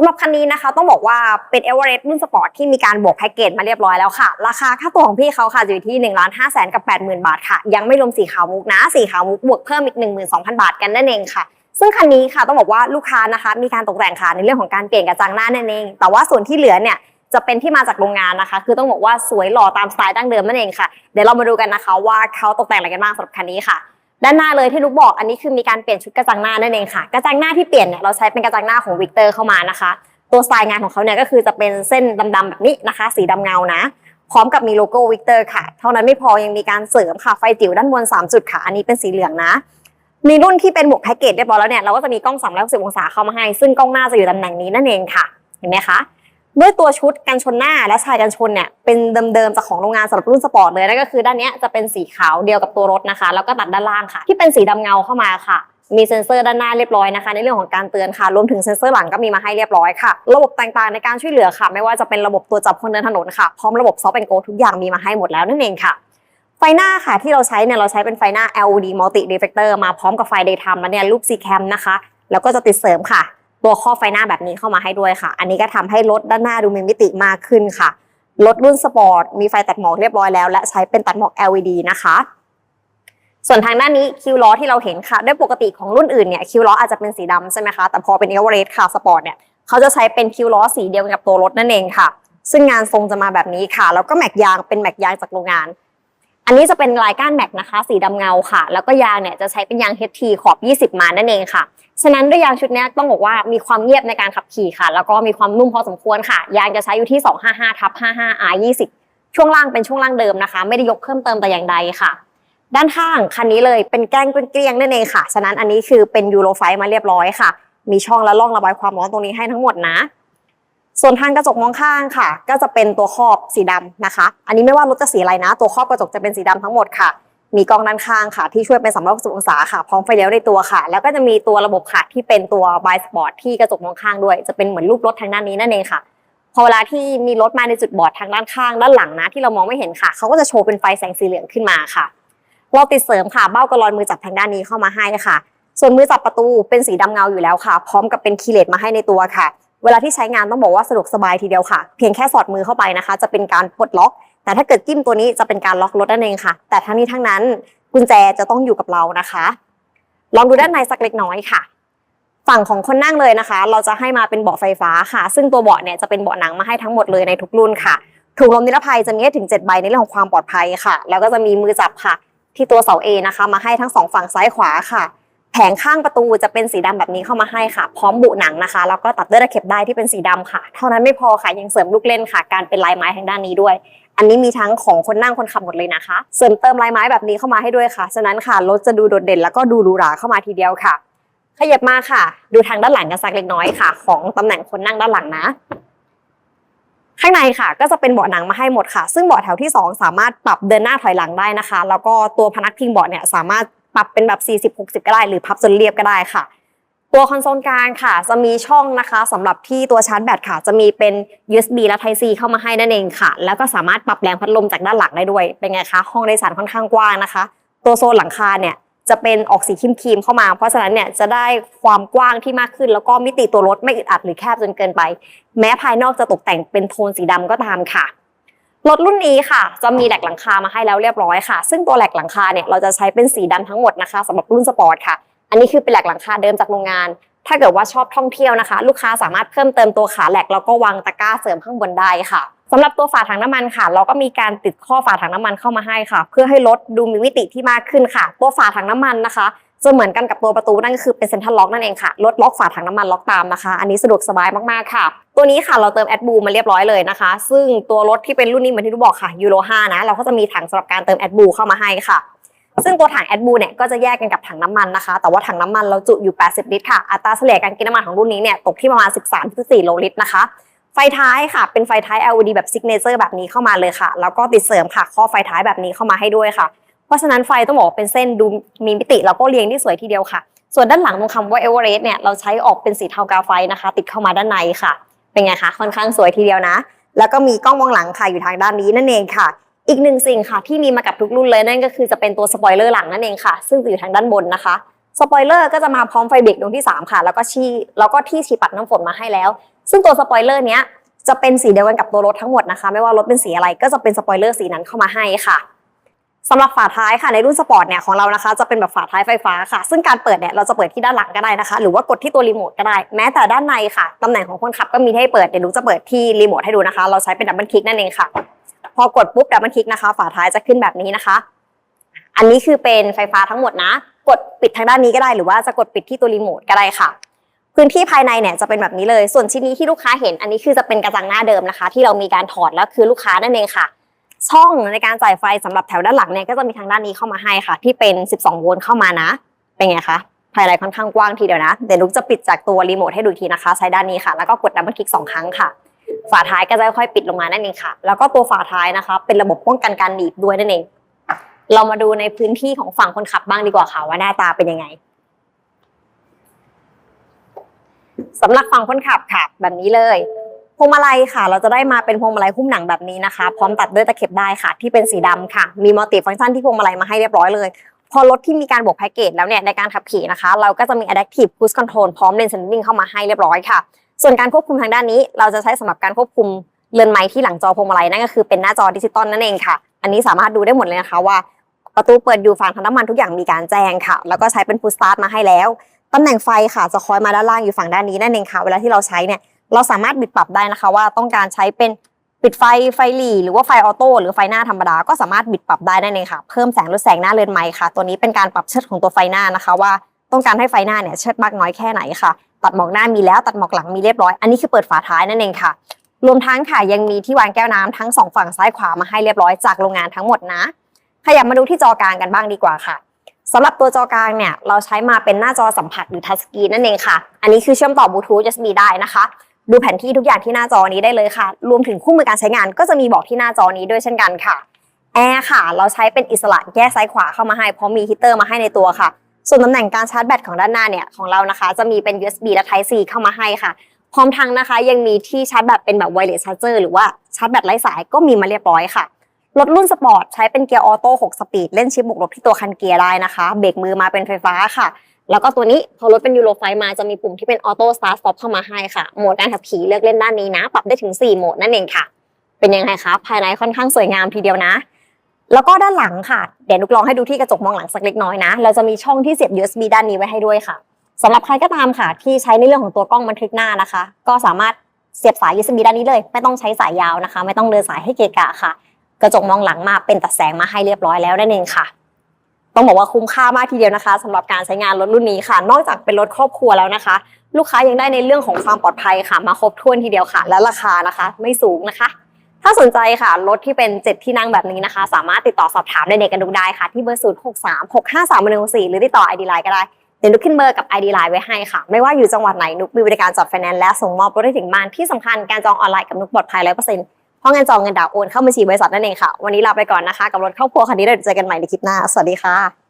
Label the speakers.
Speaker 1: สำหรับคันนี้นะคะต้องบอกว่าเป็นเอเวอเรสต์รุ่นสปอร์ตที่มีการบวกแพ็กเกจมาเรียบร้อยแล้วค่ะ ราคาค่าตัวของพี่เขาค่ะจะอยู่ที่1นึ่งล้านห้าแสนกับแปดหมื่นบาทค่ะ ยังไม่รวมสีขาวมุกนะสีขาวมุกบวกเพิ่มอีก 1 2 0 0 0 บาทกันนั่นเองค่ะ ซึ่งคันนี้ค่ะต้องบอกว่าลูกค้านะคะมีการตกแต่งค่ะในเรื่องของการเปลี่ยนกระจังหน้านั่นเอง แต่ว่าส่วนที่เหลือเนี่ยจะเป็นที่มาจากโรงงานนะคะ คือต้องบอกว่าสวยหล่อตามสไตล์ดั้งเดิมนั่นเองค่ะ เดี๋ยวเรามาดูกันนะคะ ว่าเขาตกแต่งอะไรกันบ้างสำหรับคันนี้ค่ะ ด้านหน้าเลยที่นุกบอกอันนี้คือมีการเปลี่ยนชุดกระจังหน้านั่นเองค่ะ กระจังหน้าที่เปลี่ยนเนี่ยเราใช้เป็นกระจังหน้าของวิกเตอร์เข้ามานะคะ ตัวสไตล์งานของเขาเนี่ยก็คือจะเป็นเส้นดำๆแบบนี้นะคะ สีดำเงานะ พร้อมกับมีโลโก้วิกเตอร์ค่ะ เท่านั้นไม่พอยังมีการเสริมค่ะไฟจิ๋วด้านบน 3 จุดค่ะ อันนี้เป็นสีเหลืองนะ มีรุ่นที่เป็นบวกแพ็กเกจเรียบร้อยแล้วเนี่ยเราก็จะมีกล้อง360องศาเข้ามาให้ ซึ่งกล้องหน้าจะอยู่ตำแหน่งนี้นั่นเองค่ะ เห็นไหมคะ ด้วยตัวชุดกันชนหน้าและชายกันชนเนี่ยเป็นเดิมๆจากของโรงงานสำหรับรุ่นสปอร์ตเลยนั่นก็คือด้านเนี้ยจะเป็นสีขาวเดียวกับตัวรถนะคะ แล้วก็ตัดด้านล่างค่ะ ที่เป็นสีดำเงาเข้ามาค่ะมีเซ็นเซอร์ด้านหน้าเรียบร้อยนะคะ ในเรื่องของการเตือนค่ะ รวมถึงเซ็นเซอร์หลังก็มีมาให้เรียบร้อยค่ะ ระบบต่างๆในการช่วยเหลือค่ะ ไม่ว่าจะเป็นระบบตัวจับคนเดินถนนค่ะ พร้อมระบบซอฟต์แอนโกทุกอย่างมีมาให้หมดแล้วนั่นเองค่ะ ไฟหน้าค่ะที่เราใช้เนี่ยเราใช้เป็นไฟหน้า LED multi reflector มาพร้อมกับไฟ daytime แล้วเนี่ยรูป C cam นะคะ แล้วก็จะติดเสริมค่ะ ตัวข้อไฟหน้าแบบนี้เข้ามาให้ด้วยค่ะ อันนี้ก็ทำให้รถด้านหน้าดูมีมิติมากขึ้นค่ะ รถรุ่นสปอร์ตมีไฟตัดหมอกเรียบร้อยแล้ว และใช้เป็นตัดหมอก LED นะคะ ส่วนทางด้านนี้คิวล้อที่เราเห็นค่ะด้วยปกติของรุ่นอื่นเนี่ยคิวล้ออาจจะเป็นสีดำใช่ไหมคะ แต่พอเป็นเอเวอเรสต์ค่ะสปอร์ตเนี่ยเขาจะใช้เป็นคิวล้อสีเดียวกับตัวรถนั่นเองค่ะ ซึ่งงานทรงจะมาแบบนี้ค่ะ แล้วก็แม็กยางเป็นแม็กยางจากโรงงาน อันนี้จะเป็นลายก้านแม็กนะคะ สีดำเงาค่ะ แล้วก็ยางเนี่ยจะใช้เป็นยาง HT ขอบ 20 มานั่นเองค่ะ ฉะนั้นด้วยยางชุดนี้ต้องบอกว่ามีความเงียบในการขับขี่ค่ะ แล้วก็มีความนุ่มพอสมควรค่ะ ยางจะใช้อยู่ที่ 255ทับ55 R 20ช่วงล่างเป็นช่วงล่างเดิมนะคะ ไม่ได้ยกเพิ่มเติมแต่อย่างใดค่ะ ด้านข้างคันนี้เลยเป็นแกล้งเกลี้ยงนั่นเองค่ะ ฉะนั้นอันนี้คือเป็นยูโรไฟมาเรียบร้อยค่ะ มีช่องและร่องระบายความร้อนตรงนี้ให้ทั้งหมดนะ ส่วนทางกระจกมองข้างค่ะ ก็จะเป็นตัวครอบสีดำนะคะ อันนี้ไม่ว่ารถจะสีอะไรนะ ตัวครอบกระจกจะเป็นสีดำทั้งหมดค่ะ มีกล้องด้านข้างค่ะ ที่ช่วยเป็นสำรองสุองศาค่ะ พร้อมไฟเลี้ยวในตัวค่ะ แล้วก็จะมีตัวระบบค่ะที่เป็นตัวบายสปอร์ตที่กระจกมองข้างด้วย จะเป็นเหมือนรูปรถทางด้านนี้นั่นเองค่ะ พอเวลาที่มีรถมาในจุดบอดทางด้านข้าง ด้านหลังนะที่เรามองไม่เห็นค่ะ เขาก็จะโชว์เป็นไฟแสงสีเหลืองขึ้นมาค่ะ เราติดเสริมค่ะเบ้ากระลอยมือจับทางด้านนี้เข้ามาให้ค่ะ ส่วนมือจับประตูเป็นสีดำเงาอยู่แล้วค่ะ พร้อมกับเป็นคีเลสมาให้ในตัวค่ะ เวลาที่ใช้งานต้องบอกว่าสะดวกสบายทีเดียวค่ะ เพียงแค่สอดมือเข้าไปนะคะ จะเป็นการปลดล็อก แต่ถ้าเกิดจิ้มตัวนี้จะเป็นการล็อกรถนั่นเองค่ะ แต่ทั้งนี้ทั้งนั้นกุญแจจะต้องอยู่กับเรานะคะ ลองดูด้านในสักเล็กน้อยค่ะ ฝั่งของคนนั่งเลยนะคะ เราจะให้มาเป็นเบาะไฟฟ้าค่ะ ซึ่งตัวเบาะเนี่ยจะเป็นเบาะหนังมาให้ทั้งหมดเลยในทุกรุ่นค่ะถุงลมนิรภัยจะมีให้ถึง 7 ใบในเรื่องของความปลอดภัยค่ะ แล้วก็จะมีมือจับค่ะ ที่ตัวเสา A นะคะ มาให้ทั้งสองฝั่งซ้ายขวาค่ะ งข้างประตูจะเป็นสีดำแบบนี้เข้ามาให้ค่ะ พร้อมบุหนังนะคะ แล้วก็ตัดด้วยตะเข็บได้ที่เป็นสีดำค่ะ เท่านั้นไม่พอค่ะยังเสริมลูกเล่นค่ะ การเป็นลายไม้ทางด้านนี้ด้วย อันนี้มีทั้งของคนนั่งคนขับหมดเลยนะคะ เสริมเติมลายไม้แบบนี้เข้ามาให้ด้วยค่ะ ฉะนั้นค่ะรถจะดูโดดเด่นแล้วก็ดูหรูหราเข้ามาทีเดียวค่ะ ขยับมาค่ะ ดูทางด้านหลังกันสักเล็กน้อยค่ะ ของตำแหน่งคนนั่งด้านหลังนะข้างในค่ะก็จะเป็นเบาะหนังมาให้หมดค่ะ ซึ่งเบาะแถวที่ 2 สามารถปรับเดินหน้าถอยหลังได้นะคะ แล้วก็ตัวพนักพิงเบาะเนี่ยสามารถ ปรับเป็นแบบ 40-60 ก็ได้ หรือพับจนเรียบก็ได้ค่ะ ตัวคอนโซลกลางค่ะ จะมีช่องนะคะสำหรับที่ตัวชาร์จแบตค่ะ จะมีเป็น USB และ Type C เข้ามาให้นั่นเองค่ะ แล้วก็สามารถปรับแรงพัดลมจากด้านหลังได้ด้วย เป็นไงคะ ห้องโดยสารค่อนข้างกว้างนะคะ ตัวโซนหลังคาเนี่ยจะเป็นออกสีครีมๆเข้ามา เพราะฉะนั้นเนี่ยจะได้ความกว้างที่มากขึ้น แล้วก็มิติตัวรถไม่อึดอัดหรือแคบจนเกินไป แม้ภายนอกจะตกแต่งเป็นโทนสีดำก็ตามค่ะ รถรุ่นนี้ค่ะ จะมีแหลกหลังคามาให้แล้วเรียบร้อยค่ะ ซึ่งตัวแหลกหลังคาเนี่ยเราจะใช้เป็นสีดำทั้งหมดนะคะสำหรับรุ่นสปอร์ตค่ะ อันนี้คือเป็นแหลกหลังคาเดิมจากโรงงาน ถ้าเกิดว่าชอบท่องเที่ยวนะคะ ลูกค้าสามารถเพิ่มเติมตัวขาแหลกแล้วก็วางตะกร้าเสริมข้างบนได้ค่ะสำหรับตัวฝาถังน้ำมันค่ะ เราก็มีการติดข้อฝาถังน้ำมันเข้ามาให้ค่ะ เพื่อให้รถดูมีมิติที่มากขึ้นค่ะ ตัวฝาถังน้ำมันนะคะ จะเหมือนกันกับตัวประตูนั่นก็คือเป็นเซ็นทรัลล็อกนั่นเองค่ะรถล็อกฝาถังน้ำมันล็อกตามนะคะ อันนี้สะดวกสบายมากๆค่ะ ตัวนี้ค่ะเราเติมแอดบูมาเรียบร้อยเลยนะคะ ซึ่งตัวรถที่เป็นรุ่นนี้เหมือนที่ทุกบอกค่ะยูโร5นะเราก็จะมีถังสำหรับการเติมแอดบูเข้ามาให้ค่ะซึ่งตัวถังแอดบูเนี่ยก็จะแยกกันกับถังน้ำมันนะคะ แต่ว่าถังน้ำมันเราจุอยู่ 80 ลิตรค่ะ อัตราเฉลี่ยการกินน้ำมันของรุ่นนี้เนี่ยตกที่ประมาณ 13-14โลลิตรนะคะ ไฟท้ายค่ะ เป็นไฟท้าย LED แบบซิกเนเจอร์แบบนี้เข้ามาเลยค่ะ แล้วก็ติดเสริมค่ะข้อไฟท้ายแบบนี้เข้ามาให้ด้วยค่ะ เพราะฉะนั้นไฟต้องบอกว่าเป็นเส้นดูมีมิติแล้วก็เรียงที่สวยทีเดียวค่ะ ส่วนด้านหลังตรงคำว่าเอเวอเรสต์เนี่ยเราใช้ออกเป็นสีเทากาไฟนะคะ ติดเข้ามาด้านในค่ะ เป็นไงคะค่อนข้างสวยทีเดียวนะ แล้วก็มีกล้องมองหลังค่ะอยู่ทางด้านนี้นั่นเองค่ะ อีกหนึ่งสิ่งค่ะที่มีมากับทุกรุ่นเลยนั่นก็คือจะเป็นตัวสปอยเลอร์หลังนั่นเองค่ะ ซึ่งอยู่ทางด้านบนนะคะสปอยเลอร์ก็จะมาพร้อมไฟเบรกดวงที่ 3 ค่ะ แล้วก็ชี้แล้วก็ที่ฉีดปัดน้ำฝนมาให้แล้ว ซึ่งตัวสปอยเลอร์เนี้ยจะเป็นสีเดียวกันกับตัวรถทั้งหมดนะคะ ไม่ว่ารถเป็นสีอะไรก็จะเป็นสปอยเลอร์สีนั้นเข้ามาให้ค่ะ สำหรับฝาท้ายค่ะในรุ่นสปอร์ตเนี่ยของเรานะคะจะเป็นแบบฝาท้ายไฟฟ้าค่ะ ซึ่งการเปิดเนี่ยเราจะเปิดที่ด้านหลังก็ได้นะคะ หรือว่ากดที่ตัวรีโมทก็ได้ แม้แต่ด้านในค่ะตำแหน่งของคนขับก็มีให้เปิดเดี๋ยวนุจะเปิดที่รีโมทให้ดูนะคะ เราใช้เป็นดับเบิลคลิกนั่นเองค่ะ พอกดปุ๊บดับเบิลคลิกนะคะ ฝาท้ายจะขึ้นแบบนี้นะคะ อันนี้คือเป็นไฟฟ้าทั้งหมดนะ กดปิดทางด้านนี้ก็ได้ หรือว่าจะกดปิดที่ตัวรีโมทก็ได้ค่ะพื้นที่ภายในเนี่ยจะเป็นแบบนี้เลย ส่วนชิ้นนี้ที่ลูกค้าเห็น อันนี้คือจะเป็นกระจังหน้าเดิมนะคะ ที่เรามีการถอดแล้วคือลูกค้านั่นเองค่ะ ช่องในการจ่ายไฟสำหรับแถวด้านหลังเนี่ยก็จะมีทางด้านนี้เข้ามาให้ค่ะ ที่เป็น 12 โวลต์เข้ามานะ เป็นไงคะภายในค่อนข้างกว้างทีเดียวนะ เดี๋ยวลูกจะปิดจากตัวรีโมทให้ดูทีนะคะ ใช้ด้านนี้ค่ะ แล้วก็กดดับเบิลคลิกสองครั้งค่ะ ฝาท้ายก็จะค่อยปิดลงมานั่นเองค่ะ แล้วก็ตัวฝาท้ายนะคะ เป็นระบบป้องกันการหนีบด้วยนั่นเอง เรามาดูในพื้นที่ของฝั่งคนขับบ้างดีกว่าค่ะว่าหน้าตาเป็นยังไงสำหรับฝั่งคนขับค่ะ แบบนี้เลย พวงมาลัยค่ะ เราจะได้มาเป็นพวงมาลัยหุ้มหนังแบบนี้นะคะ พร้อมตัดด้วยตะเข็บได้ค่ะ ที่เป็นสีดำค่ะ มีมัลติฟังก์ชันที่พวงมาลัยมาให้เรียบร้อยเลย พอรถที่มีการบวกแพ็กเกจแล้วเนี่ยในการขับขี่นะคะ เราก็จะมี adaptive cruise control พร้อม lane sensing เข้ามาให้เรียบร้อยค่ะ ส่วนการควบคุมทางด้านนี้ เราจะใช้สำหรับการควบคุมเรือนไม้ที่หลังจอพวงมาลัยนั่นก็คือเป็นหน้าจอดิจิตอลนั่นเองค่ะ อันนี้สามารถดูได้หมดเลยนะคะว่า ประตูเปิดอยู่ฝั่งทางน้ำมันทุกอย่างมีการแจ้งค่ะ แล้วก็ใช้เป็น push start มาให้แล้วตำแหน่งไฟค่ะจะคอยมาด้านล่างอยู่ฝั่งด้านนี้นั่นเองค่ะ เวลาที่เราใช้เนี่ย เราสามารถบิดปรับได้นะคะว่าต้องการใช้เป็นปิดไฟไฟหลีหรือว่าไฟออโต้หรือไฟหน้าธรรมดาก็สามารถบิดปรับได้นั่นเองค่ะ เพิ่มแสงลดแสงหน้าเรือนไม้ค่ะ ตัวนี้เป็นการปรับเชิดของตัวไฟหน้านะคะว่าต้องการให้ไฟหน้าเนี่ยเชิดมากน้อยแค่ไหนค่ะ ตัดหมอกหน้ามีแล้วตัดหมอกหลังมีเรียบร้อย อันนี้คือเปิดฝาท้ายนั่นเองค่ะ รวมทั้งค่ะยังมีที่วางแก้วน้ำทั้งสองฝั่งซ้ายขวามาให้เรียบร้อยจากโรงงานทั้งหมดนะขยับมาดูที่จอกลางกันบ้างดีกว่าค่ะสำหรับตัวจอกลางเนี่ยเราใช้มาเป็นหน้าจอสัมผัสหรือทัชสกรีนนั่นเองค่ะ อันนี้คือเชื่อมต่อบลูทูธ USB ได้นะคะ ดูแผนที่ทุกอย่างที่หน้าจอนี้ได้เลยค่ะ รวมถึงคู่มือการใช้งานก็จะมีบอกที่หน้าจอนี้ด้วยเช่นกันค่ะ แอร์ค่ะ เราใช้เป็นอิสระแยกซ้ายขวาเข้ามาให้เพราะมีฮีตเตอร์มาให้ในตัวค่ะ ส่วนตำแหน่งการชาร์จแบตของด้านหน้าเนี่ยของเรานะคะ จะมีเป็น USB และ Type C เข้ามาให้ค่ะ พร้อมทั้งนะคะ ยังมีที่ชาร์จแบตเป็นแบบไวเลสชาร์เจอร์หรือว่าชาร์จแบตไร้สายก็มีมาเรียบร้อยค่ะรถรุ่นสปอร์ตใช้เป็นเกียร์ออโต้6สปีดเล่นชิปบวกลบที่ตัวคันเกียร์ได้นะคะ เบรกมือมาเป็นไฟฟ้าค่ะ แล้วก็ตัวนี้พอรถเป็นยูโรไฟมาจะมีปุ่มที่เป็นออโต้สตาร์ทสต็อปเข้ามาให้ค่ะ โหมดการขับขี่เลือกเล่นด้านนี้นะ ปรับได้ถึง 4 โหมดนั่นเองค่ะ เป็นยังไงคะ ภายในค่อนข้างสวยงามทีเดียวนะ แล้วก็ด้านหลังค่ะ เดี๋ยวนุกลองให้ดูที่กระจกมองหลังสักเล็กน้อยนะ เราจะมีช่องที่เสียบ USB ด้านนี้ไว้ให้ด้วยค่ะสำหรับใครก็ตามค่ะ ที่ใช้ในเรื่องของตัวกล้องบันทึกหน้านะคะ ก็สามารถเสียบสาย USB ด้านนี้เลย ไม่ต้องใช้สายยาวนะคะ ไม่ต้องเดินสายให้เกะกะค่ะ กระจกมองหลังมาเป็นตัดแสงมาให้เรียบร้อยแล้วนั่นเองค่ะ ต้องบอกว่าคุ้มค่ามากทีเดียวนะคะสำหรับการใช้งานรถรุ่นนี้ค่ะ นอกจากเป็นรถครอบครัวแล้วนะคะ ลูกค้ายังได้ในเรื่องของความปลอดภัยค่ะ มาครบถ้วนทีเดียวค่ะ และราคานะคะ ไม่สูงนะคะ ถ้าสนใจค่ะรถที่เป็นเจ็ดที่นั่งแบบนี้นะคะ สามารถติดต่อสอบถามในเด็กกันดูได้ค่ะ ที่เบอร์ศูนย์หกสามหกห้าสามหนึ่งสี่หรือติดต่อไอดีไลน์ก็ได้เดี๋ยวนุกขึ้นเบอร์กับ ID Line ไว้ให้ค่ะ ไม่ว่าอยู่จังหวัดไหนนุกมีบริการจอดไฟแนนซ์และส่งมอบรถได้ถึงบ้านที่สำคัญการจองออนไลน์กับนุกปลอดภัยร้อย เพราะเงินจองเงินดาวน์โอนเข้าบัญชีบริษัทนั่นเองค่ะ วันนี้ลาไปก่อนนะคะ กับรถครอบครัวคันนี้เดี๋ยวเจอกันใหม่ในคลิปหน้า สวัสดีค่ะ